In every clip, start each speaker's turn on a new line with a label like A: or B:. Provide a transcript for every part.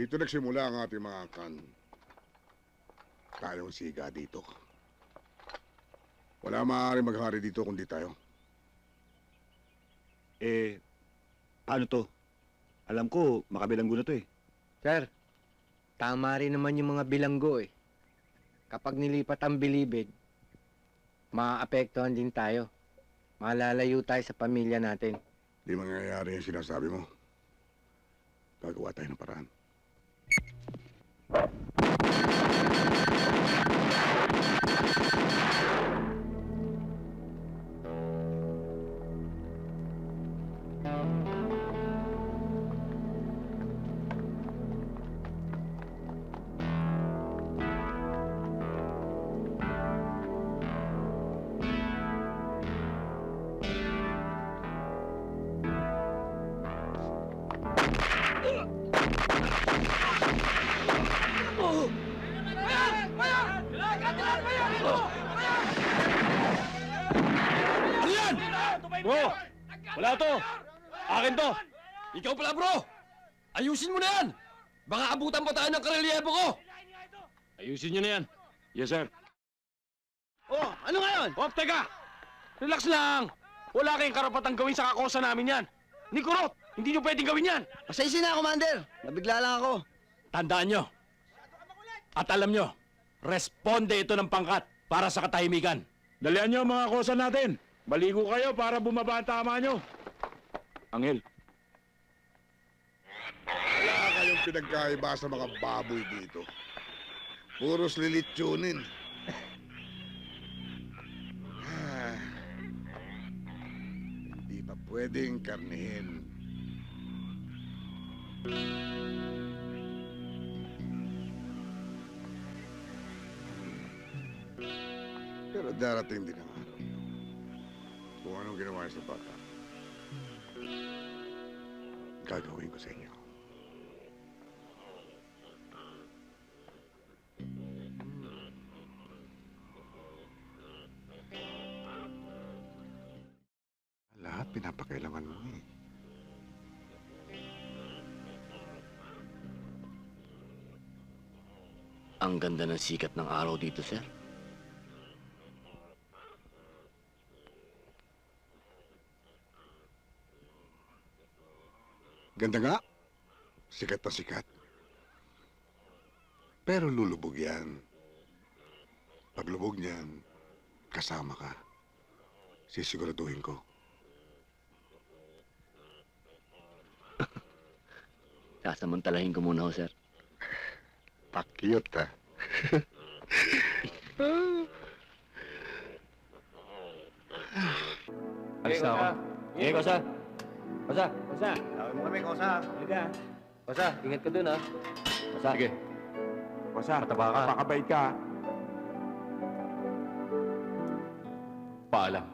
A: Dito nagsimula ang ating mga kan. Tayong siga dito. Wala maaaring maghari dito kundi tayo.
B: Eh, ano to? Alam ko, makabilanggo na to eh.
C: Sir, tama rin naman yung mga bilanggo eh. Kapag nilipat ang bilibid, maaapektuhan din tayo. Malalayo tayo sa pamilya natin.
A: Di mangyayari yung sinasabi mo. Gagawa tayo ng paraan.
D: Bro! Wala to! Akin to! Ikaw pala, bro! Ayusin mo na yan! Baka abutan pa tayo ng karelyebo ko! Ayusin nyo na yan. Yes, sir.
E: Oh, ano ngayon?
D: Oh, teka! Relax lang! Wala kayong karapatang gawin sa kakosa namin yan. Ni Kurot, hindi nyo pwedeng gawin yan.
E: Pasensya na, Commander. Nabigla lang ako.
D: Tandaan nyo. At alam nyo, responde ito ng pangkat para sa katahimikan.
F: Dalian nyo ang mga kosa natin. Baligo kayo para bumaba ang tama nyo. Angel,
A: Wala kayong pinagkaiba sa mga baboy dito. Puros lilitsunin. Ah, Hindi pa pwedeng karnihin. Pero darating din ang ginawa sa bata, gagawin ko sa inyo. Lahat pinapakailangan mo eh.
G: Ang ganda ng sikat ng araw dito, sir.
A: Ganda nga. Sikat na sikat. Pero lulubog yan. Paglubog niyan, kasama ka. Sisiguraduhin ko.
G: Sasamantalahin ko muna ho, sir.
A: Pakyut ha.
D: Alis na ako. Sige, Kosa. Kosa.
E: Kosa, tawag mo kami, Kosa. Halika.
D: Kosa, ingat ka dun, ha? Kosa. Sige.
F: kosa,
D: Mataba ka.
F: pakabait ka.
D: Paalam.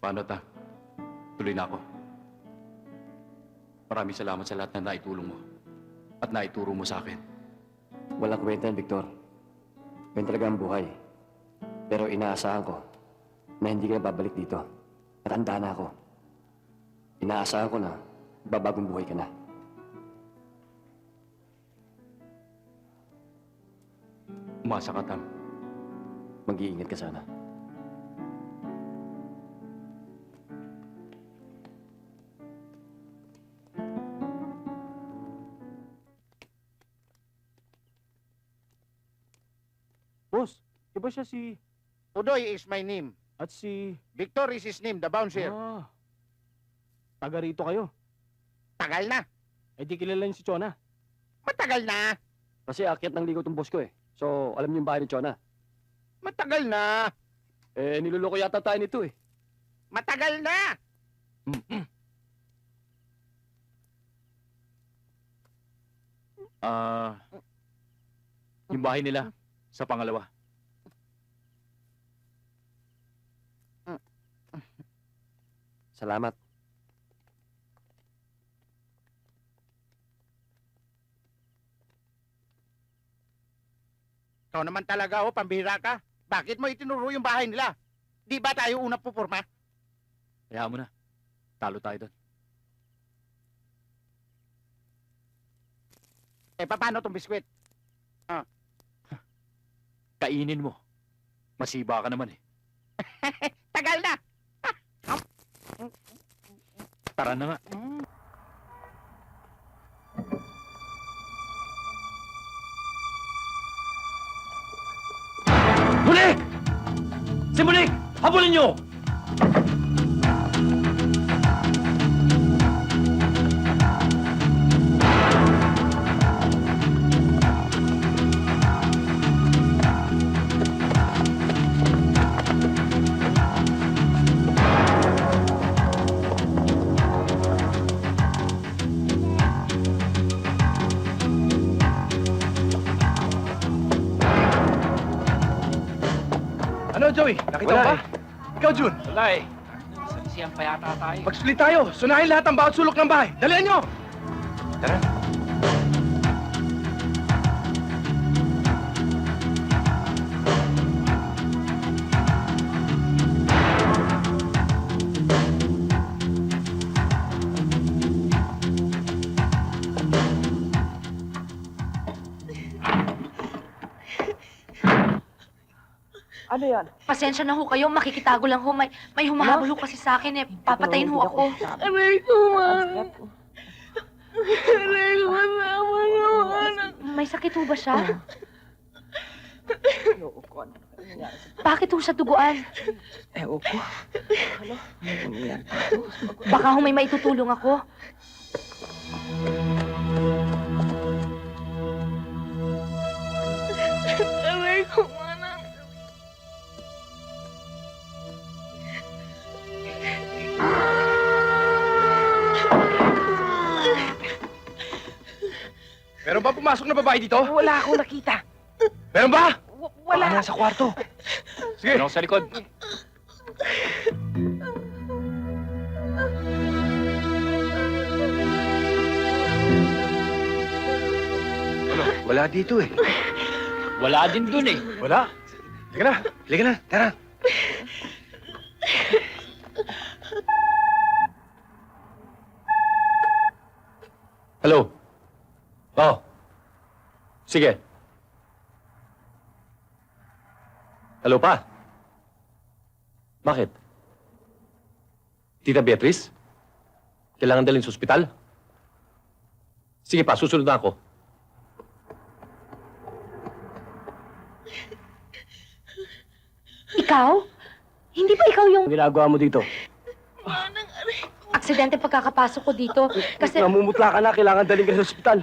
D: Paano ta? Tuloy na ako. Maraming salamat sa lahat na naitulong mo. At naituro mo sa akin.
H: Walang kwenta yan, Victor. Ganyan talaga ang buhay. Pero inaasahan ko na hindi ka babalik dito. Natanda na ako. Inaasahan ko na babagong buhay ka na.
D: Umasa ka, Tam.
H: Mag-iingat ka sana.
F: Boss, iba siya si...
E: Udoy is my name.
F: At si...
E: Victor is his name, the bouncer.
F: Ah, taga rito kayo.
E: Tagal na.
F: Eh di kilala niyo si Chona.
E: Matagal na.
H: Kasi akyat ng ligaw tong boss ko eh. So, alam niyo yung bahay ni Chona.
E: Matagal na.
H: Eh, niloloko yata tayo nito eh.
E: Matagal na.
D: Ah... yung bahay nila, sa pangalawa.
H: Salamat.
E: Ikaw naman talaga, oh, pambihira ka. Bakit mo itinuro yung bahay nila? Di ba tayo unang pupurma?
D: Kaya mo na. Talo tayo doon.
E: Eh, paano tong biskwit?
F: Kainin mo. Masiba ka naman eh.
E: Tagal na!
F: Tara na nga.
D: Habulin niyo!
I: Ano, Joey? Nakita mo ba? Ikaw, Jun.
F: Wala eh.
E: Siyang pa yata tayo.
I: Mag-split tayo. Sunahin lahat ang bawat sulok ng bahay. Dalihan nyo!
J: Pasensya na ho kayo, makikitago lang ho. May, may humahabol ho kasi sa akin eh. Papatayin ho ako.
K: Aray ko, man. Aray ko, masama naman.
J: May sakit ho ba siya? Bakit ho siya duguan?
K: Ewan ko.
J: Baka ho may maitutulong ako.
I: Meron ba pumasok na babae dito?
K: Wala akong nakita.
I: Meron ba?
K: W- wala.
I: Baka nasa kwarto. Sige.
F: Ano sa likod?
I: Wala dito eh.
F: Wala din dun eh.
I: Wala. Halika na. Halika na. Tara.
F: Hello? Oh. Sige. Hello pa? Bakit? Tita Beatrice? Kailangan dalhin sa ospital? Sige pa, susunod na ako.
J: Ikaw? Hindi ba ikaw yung
H: ginagawa mo dito?
J: aksidente pagkakapasok ko dito? Kasi
H: Namumutla ka na, kailangan dalhin ka sa ospital.